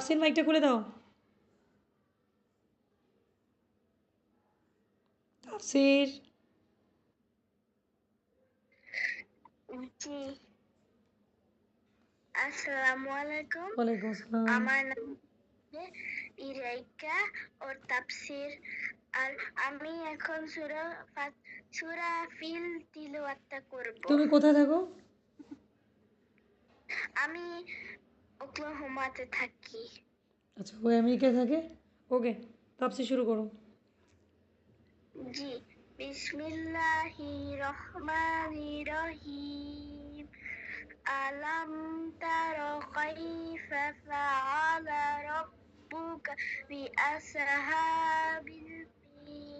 তাফসির মাইকটা খুলে দাও। তাফসির আসসালামু আলাইকুম। ওয়ালাইকুম আসসালাম। আমার নাম ইরাইকা ওর তাফসির আর আমি এখন সূরা সূরা ফিল তিলাওয়াতটা করব। তুমি কোথায় থাকো? আমি ওকলাহোমাতে থাকি। আচ্ছা ও আমেরিকায় থাকে? ওকে তাপসি শুরু করো। জি বিসমিল্লাহি রহমানি রহিম। আলাম তারা কাইফা ফাআলা রাব্বুকা বিআসহাবিল ফিল।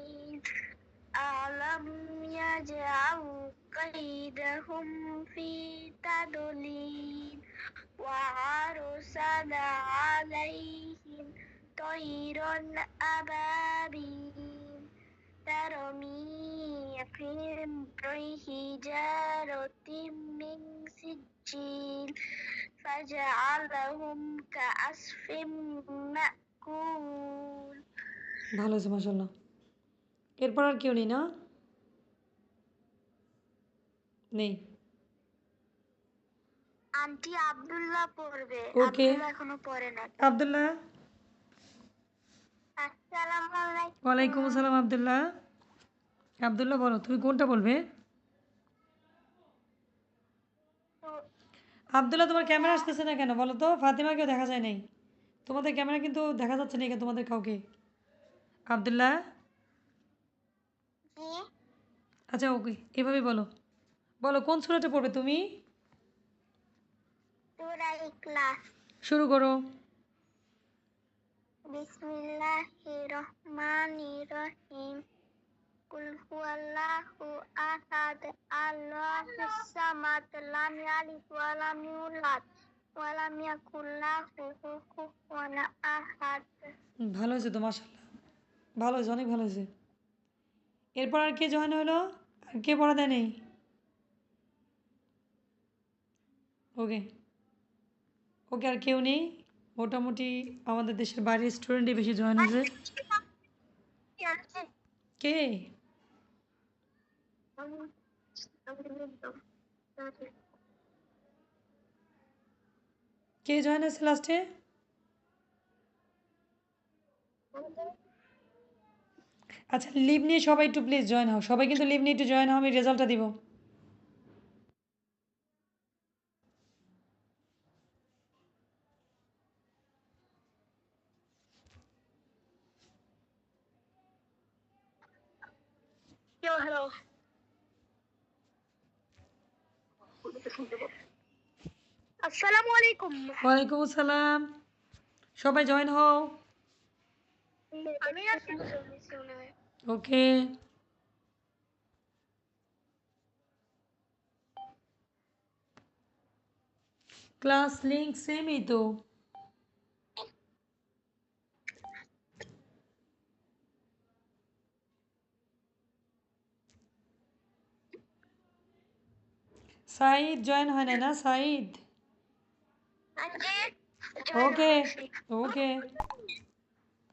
أعلم يجعل كيدهم في تضليل وأرسل عليهم طيرا أبابيل ترميهم بحجارة من سجيل فجعلهم كعصف مأكول ভালো আছে মাসাল্লাহ এরপর আর কেউ নেই না? নেই। আন্টি আব্দুল্লাহ পড়বে. আব্দুল্লাহ এখনও পড়ে না আবদুল্লাহ? আসসালামু আলাইকুম। ওয়ালাইকুম আসসালাম আবদুল্লাহ। আবদুল্লাহ বলো তুমি কোনটা বলবে? আবদুল্লাহ তোমার ক্যামেরা আসতেছে না কেন? বলো তো ফাতিমাকেও দেখা যায় নাই। তোমাদের ক্যামেরা কিন্তু দেখা যাচ্ছে না তোমাদের কাউকে। আবদুল্লাহ? আচ্ছা ওকে এভাবেই বলো। বলো কোন সুরাটা পড়বে তুমি? শুরু করো। বিসমিল্লাহির রহমানির রহিম কুল হুয়াল্লাহু আহাদ আল্লাহুস সামাদ লাম ইয়ালিদ ওয়া লাম ইউলাদ ওয়া লাম ইয়াকুল লাহু কুফুয়ান আহাদ। হুম, ভালো হয়েছে তো মাসাল্লাহ ভালো হয়েছে অনেক ভালো হয়েছে। এরপর আর কে জয়েন হলো? আর কে পড়া দেয় নেই? ওকে। ওকে আর কেউ নেই? মোটামুটি আমাদের দেশের বাইরের স্টুডেন্টই বেশি জয়েন হয়েছে। কে? কে জয়েন হয়েছে লাস্টে আচ্ছা লিভ নিয়ে সবাই একটু প্লিজ জয়েন হও। সবাই কিন্তু লিভ নিয়ে একটু জয়েন হও আমি রেজাল্টটা দিব। Yo, আসসালামু আলাইকুম ওয়ালাইকুম আসসালাম। সবাই জয়েন হও। আমি ওকে ক্লাস লিঙ্ক সেমই তো সাইদ জয়েন হয় না না সাইদ ওকে ওকে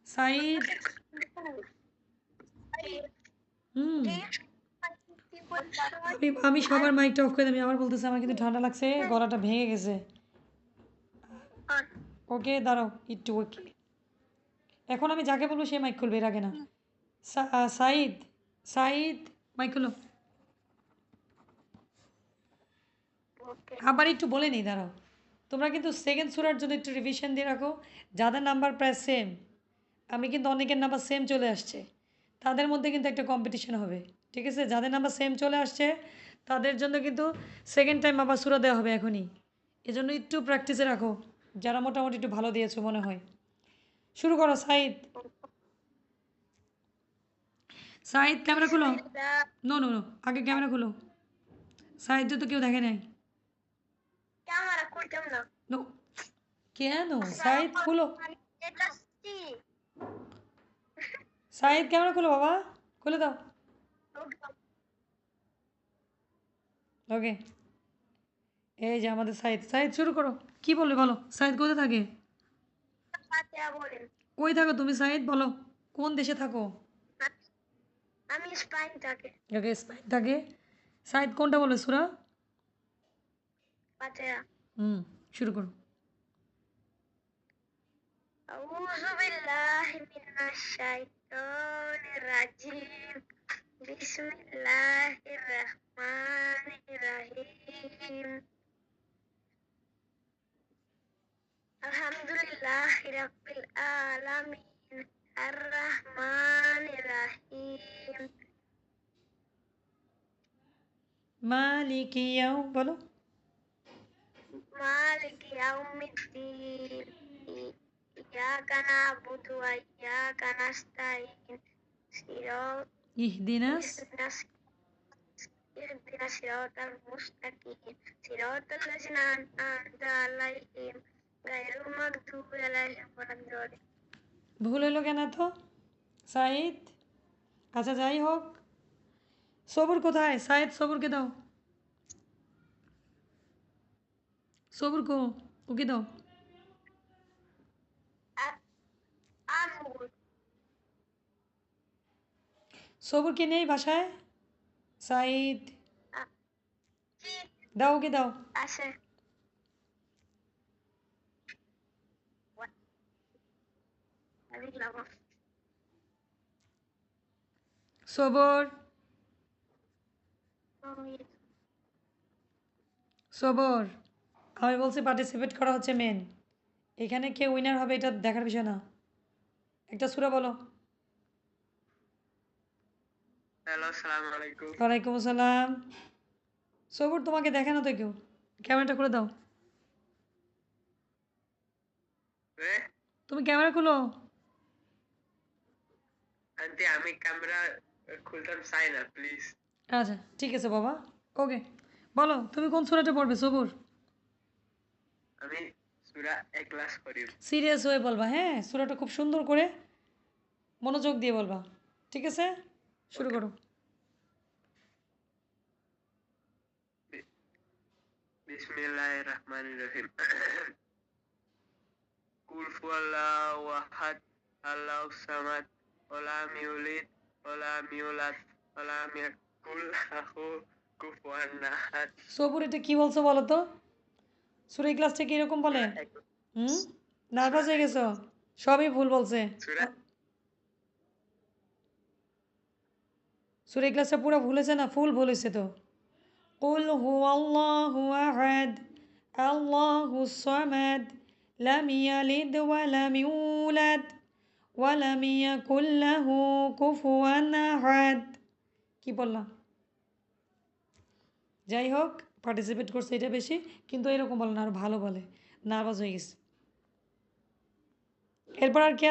সাইদ হুম। আমি আমি সবার মাইকটা অফ করে দিই আমি আবার বলতেছি আমার কিন্তু ঠান্ডা লাগছে গলাটা ভেঙে গেছে। ওকে দাঁড়াও একটু ওকে এখন আমি যাকে বলব সে মাইক খুলবে এর আগে না। সাইদ সাইদ মাইক খুলো। আবার একটু বলে নিই দাঁড়াও। তোমরা কিন্তু সেকেন্ড সুরার জন্য একটু রিভিশন দিয়ে রাখো যাদের নাম্বার প্রায় সেম আমি কিন্তু অনেকের নাম্বার সেম চলে আসছে। তাদের মধ্যে কিন্তু একটা কম্পিটিশন হবে ঠিক আছে? যাদের নাম্বার সেম চলে আসছে তাদের জন্য কিন্তু সেকেন্ড টাইম আবার সুরা দেওয়া হবে এখনই। এজন্য একটু প্র্যাকটিসে রাখো যারা মোটামুটি একটু ভালো দিয়েছ মনে হয়। শুরু করো সাইদ। সাইদ ক্যামেরা খুলো। নো নো নো আগে ক্যামেরা খুলো। সাইদ তো কেউ দেখে নাই। ক্যামেরা করতাম না। নো কেন? সাইদ খুলো। এটা কি সাইদ ক্যামেরা খুলো বাবা খুলে দাও ওকে এই যে আমাদের সাইদ সাইদ শুরু করো কি বলবে বলো সাইদ কোথায় থাকে ফাতিহা বলেন কই থাকো তুমি সাইদ বলো কোন দেশে থাকো আমি স্পাইন থাকে ওকে স্পাইন থাকে সাইদ কোনটা বলে সুরা ফাতিহা হুম শুরু করো أعوذ بالله من الشيطان Oh, Bismillahirrahmanirrahim. Bismillahirrahmanirrahim. Alhamdulillahirabbil alamin. Arrahmanirrahim. Maliki yaum bolo. Maliki yaumiddin. الرحيم মালিক ইয়াও বলো مالك يوم الدين إياك نعبد وإياك نستعين صراط ইহদিনাস اهدنا اهدنا الصراط المستقيم صراط الذين أنعمت عليهم غير المغضوب عليهم ولا الضالين ভুল হলো কেন তো সাইদ আচ্ছা যাই হোক সবুর কোথায় সাইদ সবুরকে দাও সবুর কো ওকে দাও সবুরকে নেই ভাষায় সাইদ কি দাও ওকে দাও সবর সবর আমি বলছি পার্টিসিপেট করা হচ্ছে মেন এখানে কে উইনার হবে এটা দেখার বিষয় না একটা সুরা বলো হ্যালো সালাম আলাইকুম ওয়ালাইকুম আসসালাম। সবুর তোমাকে দেখে না তো কেউ? ক্যামেরাটা খুলে দাও। তুমি ক্যামেরা খুলো। আন্টি আমি ক্যামেরা খুলতাম চাই না প্লিজ আচ্ছা ঠিক আছে বাবা। ওকে বলো তুমি কোন সুরাটা পড়বে সবুর? আমি সুরা ক্লাস করি সিরিয়াস হয়ে বলবা হ্যাঁ সুরাটা খুব সুন্দর করে মনোযোগ দিয়ে বলবা। ঠিক আছে? শুরু করো। বিসমিল্লাহির রহমানির রহিম কুল আহাদ আল্লাহু সামাদ ওয়ালাম ইউলিদ ওয়ালাম ইউলাদ ওয়ালাম ইয়াকুল লাহু কুফুয়ান আহাদ। সবুর এটা কি বলছো বলো তো? সুরা ক্লাসটা কি এরকম বলে? হুম? নার্ভাস হয়ে গেছো? সবই ভুল বলছে। সুরা সুরে ক্লাসটা পুরো ভুলেছে না? ফুল ভুলেছে তো। কুল হু আল্লাহ আহাদ, আল্লাহ সামাদ, লাম ইয়ালিদ ওয়া লাম ইউলাদ, ওয়া লাম ইয়াকুল লাহু কুফুয়ান আহাদ। কি বললাম? যাই হোক পার্টিসিপেট করছে এটা বেশি, কিন্তু এরকম বলে না, আর ভালো বলে। নার্ভাস হয়ে গেছে। এরপর আর কে